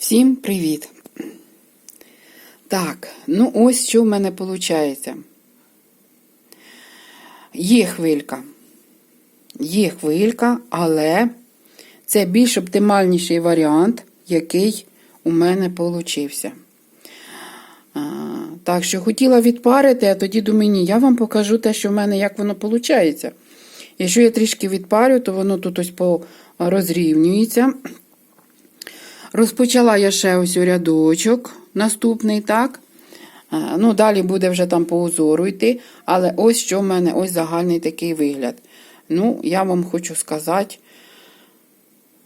Всім привіт! Так, ну ось що в мене виходить. Є хвилька. Є хвилька, але це більш оптимальніший варіант, який у мене. А, Так що хотіла відпарити, а тоді думаю, ні, я вам покажу те, що в мене, як воно виходить. Якщо я трішки відпарю, то воно тут ось розрівнюється. Розпочала я ще ось у рядочок, наступний, так? Ну, Далі буде вже там по узору йти. Але ось що в мене ось загальний такий вигляд. Ну, я вам хочу сказати,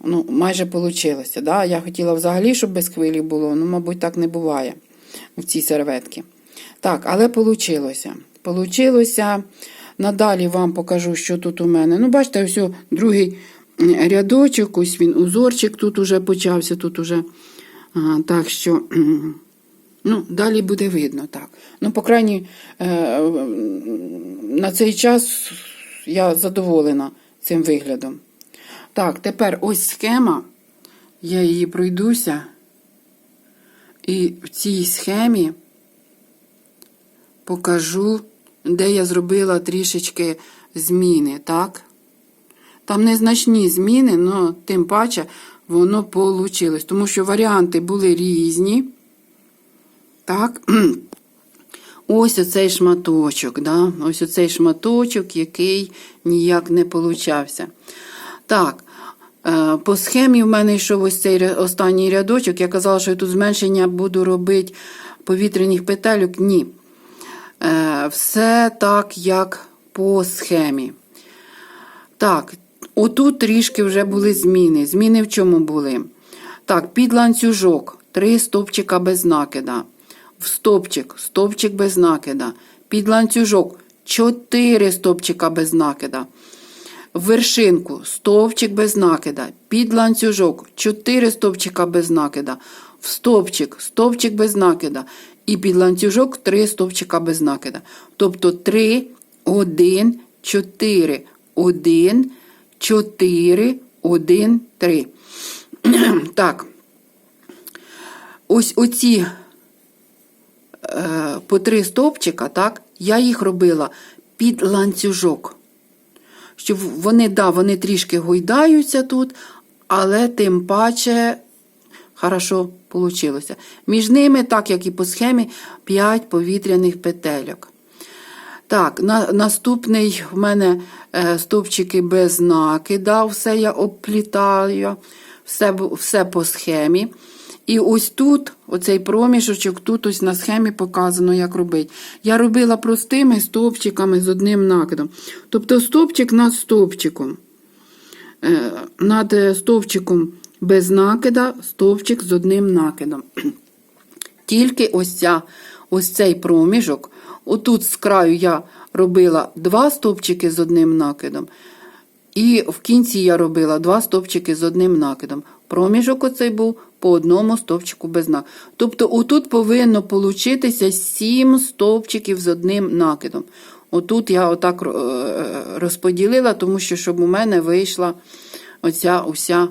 ну, майже вийшло. Да? Я хотіла взагалі, щоб без хвилі було, ну, мабуть, так не буває в цій серветці. Так, але вийшло. Получилося. Надалі вам покажу, що тут у мене. Ну, бачите, ось другий рядочок, ось він, узорчик тут уже почався, тут уже. А, так що, ну, далі буде видно, так. Ну, по крайній, е, на цей час я задоволена цим виглядом. Так, тепер ось схема. Я її пройдуся. І в цій схемі покажу, де я зробила трішечки зміни, так? Там незначні зміни, але тим паче воно вийшло. Тому що варіанти були різні. Так. Ось оцей шматочок, да? ось оцей шматочок, який ніяк не получався. Так, е, по схемі в мене йшов ось цей останній рядочок. Я казала, що я тут зменшення буду робити повітряних петельок. Ні. Е, все так, як по схемі. Так, отут трішки вже були зміни. Зміни в чому були? Так, під ланцюжок, три стопчика без накида. В стопчик, стопчик без накида. Під ланцюжок, чотири стопчика без накида. В вершинку, стовпчик без накида. Під ланцюжок, чотири стовпчика без накида. В стовпчик, стовпчик без накида. І під ланцюжок три стовпчика без накида. Тобто 3, 1, 4, 1, 4, 1, 3. Так. Ось оці е, по три стовпчика, так, я їх робила під ланцюжок. Щоб вони, да, вони трішки гойдаються тут, але тим паче хорошо вийшло. Між ними, так як і по схемі, 5 повітряних петельок. Так, на, наступний в мене е, стовпчики без накида, все я обплітаю, все, все по схемі. І ось тут, оцей проміжочок, тут ось на схемі показано, як робити. Я робила простими стовпчиками з одним накидом. Тобто стовпчик над стовпчиком. Е, над стовпчиком без накида, стовпчик з одним накидом. Тільки ось ця, ось цей проміжок. Отут з краю я робила два стовпчики з одним накидом. І в кінці я робила два стовпчики з одним накидом. Проміжок оцей був по одному стовпчику без накиду. Тобто, отут повинно получитися 7 стовпчиків з одним накидом. Отут я отак розподілила, тому що щоб у мене вийшла оця уся.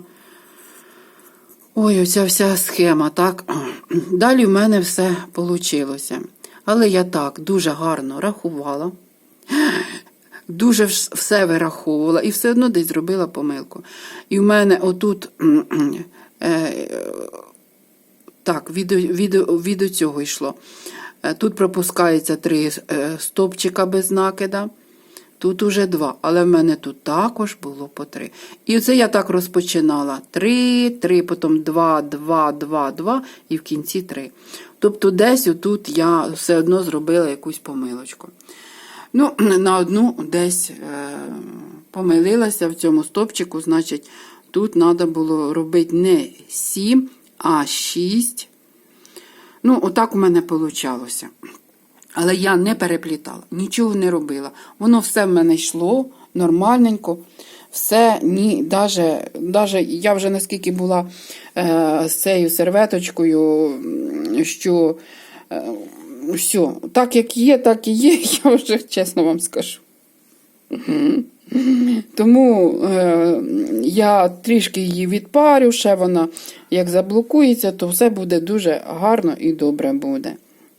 Ой, оця вся схема, так? Далі в мене все вийшло. Але я так дуже гарно рахувала, дуже все вираховувала і все одно десь зробила помилку. І в мене отут е, так, від, від, від цього йшло. Тут пропускається три е, стопчика без накида. Тут уже два, але в мене тут також було по три. І оце я так розпочинала: три, три, потім два, два, два, два, і в кінці три. Тобто, десь отут я все одно зробила якусь помилочку. Ну, на одну десь е, помилилася в цьому стопчику, значить, тут треба було робити не 7, а 6. Ну, отак у мене вийшло. Але я не переплітала, нічого не робила. Воно все в мене йшло нормальненько. Все, ні, даже, даже я вже наскільки була е, з цією серветочкою, що е, все, так як є, так і є, я вже чесно вам скажу. Тому е, я трішки її відпарю, ще вона як заблокується, то все буде дуже гарно і добре буде.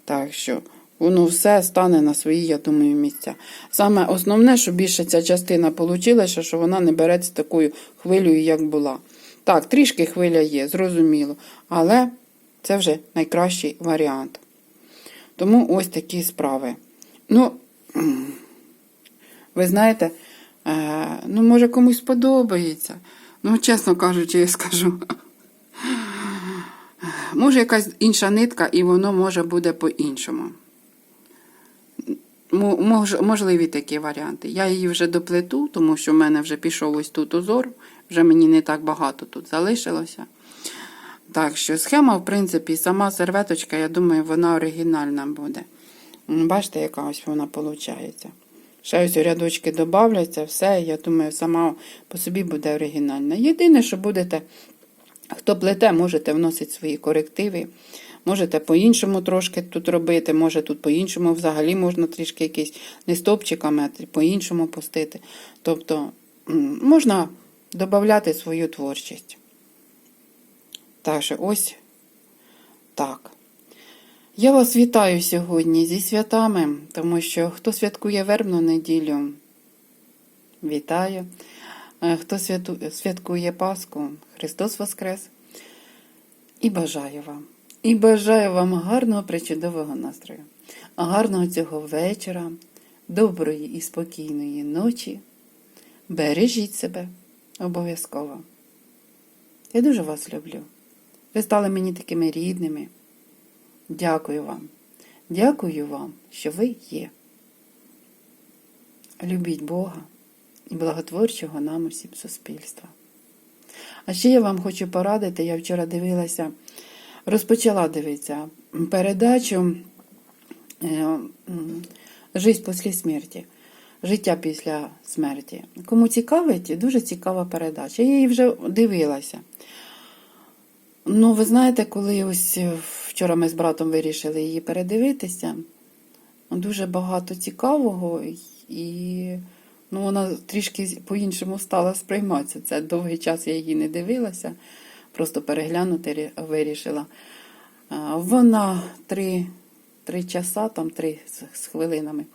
Так що воно все стане на свої, я думаю, місця. Саме основне, що більше ця частина вийшла, що вона не береться такою хвилею, як була. Так, трішки хвиля є, зрозуміло. Але це вже найкращий варіант. Тому ось такі справи. Ну, ви знаєте, е, ну, може, комусь подобається. Ну, чесно кажучи, я скажу. Може, якась інша нитка, і воно може буде по-іншому. Мо- мож- Можливі такі варіанти. Я її вже доплету, тому що в мене вже пішов ось тут узор, вже мені не так багато тут залишилося. Так що схема, в принципі, сама серветочка, я думаю, вона оригінальна буде. Бачите, яка ось вона виходить. Ще ось рядочки додавляться, все, я думаю, сама по собі буде оригінальна. Єдине, що будете, хто плете, можете вносити свої корективи. Можете по-іншому трошки тут робити, може тут по-іншому взагалі можна трішки якийсь не стопчиками, а по-іншому пустити. Тобто можна додати свою творчість. Так що ось так. Я вас вітаю сьогодні зі святами, тому що хто святкує вербну неділю, вітаю. Е, Хто святкує Пасху, Христос Воскрес. І бажаю вам. І бажаю вам гарного причудового настрою, гарного цього вечора, доброї і спокійної ночі. Бережіть себе обов'язково. Я дуже вас люблю. Ви стали мені такими рідними. Дякую вам. Дякую вам, що ви є. Любіть Бога і благотворчого нам усім суспільства. А ще я вам хочу порадити, я вчора дивилася, розпочала дивитися передачу е, Жизнь після смерті. Життя після смерті. Кому цікавить, дуже цікава передача. Я її вже дивилася. Ну, ви знаєте, коли ось е, вчора ми з братом вирішили її передивитися, дуже багато цікавого, і ну, вона трішки по-іншому стала сприйматися. Це довгий час я її не дивилася, просто переглянути вирішила. Вона три, три часа, там три з, з хвилинами.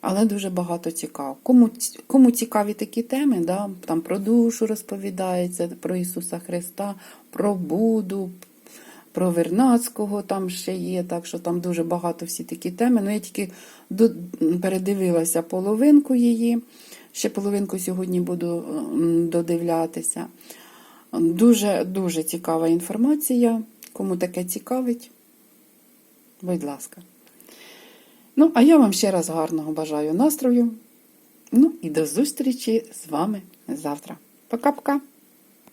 Але дуже багато цікаво. Кому, кому цікаві такі теми, да, там про душу розповідається, про Ісуса Христа, про Буду, про Вернацького там ще є, так що там дуже багато всі такі теми. Ну, я тільки передивилася половинку її, ще половинку сьогодні буду додивлятися. Дуже, дуже цікава інформація. Кому таке цікавить, будь ласка. Ну, а я вам ще раз гарного бажаю настрою. Ну і до зустрічі з вами завтра. Пока-пока!